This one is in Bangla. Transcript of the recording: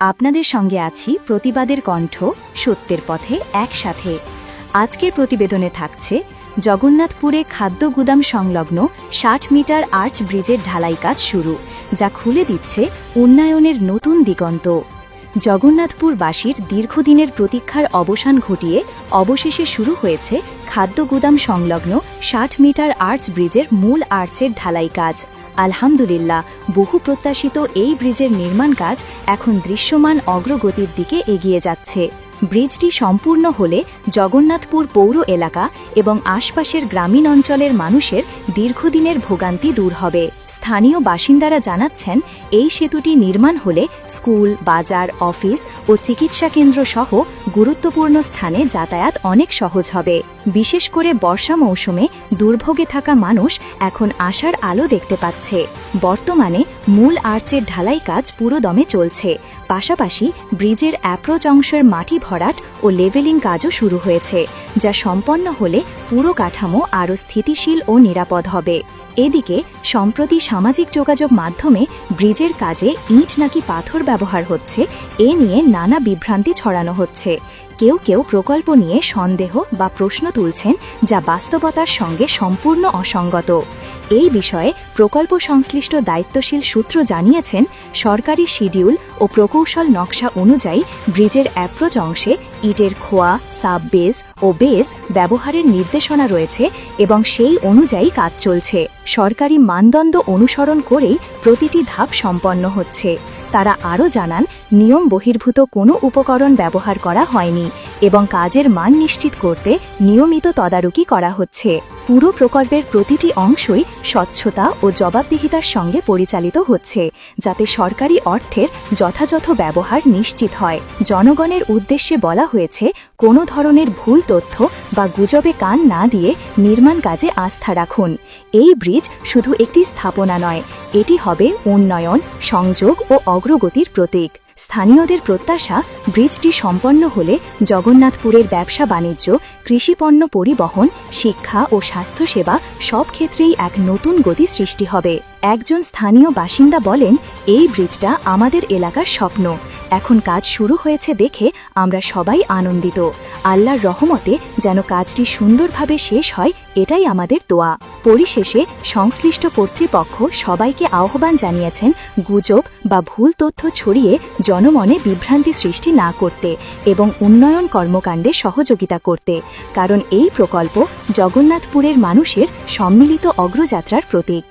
আপনাদের সঙ্গে আছি প্রতিবাদের কণ্ঠ সত্যের পথে একসাথে। আজকের প্রতিবেদনে থাকছে জগন্নাথপুরে খাদ্য গুদাম সংলগ্ন ষাট মিটার আর্চ ব্রিজের ঢালাই কাজ শুরু, যা খুলে দিচ্ছে উন্নয়নের নতুন দিগন্ত। জগন্নাথপুরবাসীর দীর্ঘদিনের প্রতীক্ষার অবসান ঘটিয়ে অবশেষে শুরু হয়েছে খাদ্য গুদাম সংলগ্ন ষাট মিটার আর্চ ব্রিজের মূল আর্চের ঢালাই কাজ আলহামদুলিল্লাহ বহু প্রত্যাশিত এই ব্রিজের নির্মাণ কাজ এখন দৃশ্যমান অগ্রগতির দিকে এগিয়ে যাচ্ছে। ব্রিজটি সম্পূর্ণ হলে জগন্নাথপুর পৌর এলাকা এবং আশপাশের গ্রামীণ অঞ্চলের মানুষের দীর্ঘদিনের ভোগান্তি দূর হবে। স্থানীয় বাসিন্দারা জানাচ্ছেন, এই সেতুটি নির্মাণ হলে স্কুল, বাজার, অফিস ও চিকিৎসা কেন্দ্র সহ গুরুত্বপূর্ণ স্থানে যাতায়াত অনেক সহজ হবে। বিশেষ করে বর্ষা মৌসুমে দুর্ভোগে থাকা মানুষ এখন আশার আলো দেখতে পাচ্ছে। বর্তমানে মূল আর্চের ঢালাই কাজ পুরোদমে চলছে। পাশাপাশি ব্রিজের অ্যাপ্রোচ অংশের মাটি ভরাট ও লেভেলিং কাজও শুরু হয়েছে, যা সম্পন্ন হলে পুরো কাঠামো আরও স্থিতিশীল ও নিরাপদ হবে। এদিকে, সম্প্রতি সামাজিক যোগাযোগ মাধ্যমে ব্রিজের কাজে ইট নাকি পাথর ব্যবহার হচ্ছে, এ নিয়ে নানা বিভ্রান্তি ছড়ানো হচ্ছে। কেউ কেউ প্রকল্প নিয়ে সন্দেহ বা প্রশ্ন তুলছেন যা বাস্তবতার সঙ্গে সম্পূর্ণ অসঙ্গত। এই বিষয়ে প্রকল্প সংশ্লিষ্ট দায়িত্বশীল সূত্র জানিয়েছেন, সরকারি শিডিউল ও প্রকৌশল নকশা অনুযায়ী ব্রিজের অ্যাপ্রোচ অংশে ইটের খোয়া সাব বেস ও বেস ব্যবহারের নির্দেশনা রয়েছে এবং সেই অনুযায়ী কাজ চলছে। সরকারি মানদণ্ড অনুসরণ করেই প্রতিটি ধাপ সম্পন্ন হচ্ছে। তারা আরও জানান নিয়ম বহির্ভূত কোনো উপকরণ ব্যবহার করা হয়নি। এবং কাজের মান নিশ্চিত করতে নিয়মিত তদারকি করা হচ্ছে। পুরো প্রকল্পের প্রতিটি অংশই স্বচ্ছতা ও জবাবদিহিতার সঙ্গে পরিচালিত হচ্ছে, যাতে সরকারি অর্থের যথাযথ ব্যবহার নিশ্চিত হয়। জনগণের উদ্দেশ্যে বলা হয়েছে, কোনো ধরনের ভুল তথ্য বা গুজবে কান না দিয়ে নির্মাণ কাজে আস্থা রাখুন। এই ব্রিজ শুধু একটি স্থাপনা নয়, এটি হবে উন্নয়ন, সংযোগ ও অগ্রগতির প্রতীক। স্থানীয়দের প্রত্যাশা ব্রিজটি সম্পন্ন হলে জগন্নাথপুরের ব্যবসা বাণিজ্য কৃষিপণ্য পরিবহন, শিক্ষা ও স্বাস্থ্যসেবা সব ক্ষেত্রেই এক নতুন গতি সৃষ্টি হবে। একজন স্থানীয় বাসিন্দা বলেন, এই ব্রিজটা আমাদের এলাকার স্বপ্ন। এখন কাজ শুরু হয়েছে দেখে আমরা সবাই আনন্দিত। আল্লাহর রহমতে যেন কাজটি সুন্দরভাবে শেষ হয়, এটাই আমাদের দোয়া। পরিশেষে সংশ্লিষ্ট কর্তৃপক্ষ সবাইকে আহ্বান জানিয়েছেন গুজব বা ভুল তথ্য ছড়িয়ে জনমনে বিভ্রান্তি সৃষ্টি না করতে এবং উন্নয়ন কর্মকাণ্ডে সহযোগিতা করতে, কারণ এই প্রকল্প জগন্নাথপুরের মানুষের সম্মিলিত অগ্রযাত্রার প্রতীক।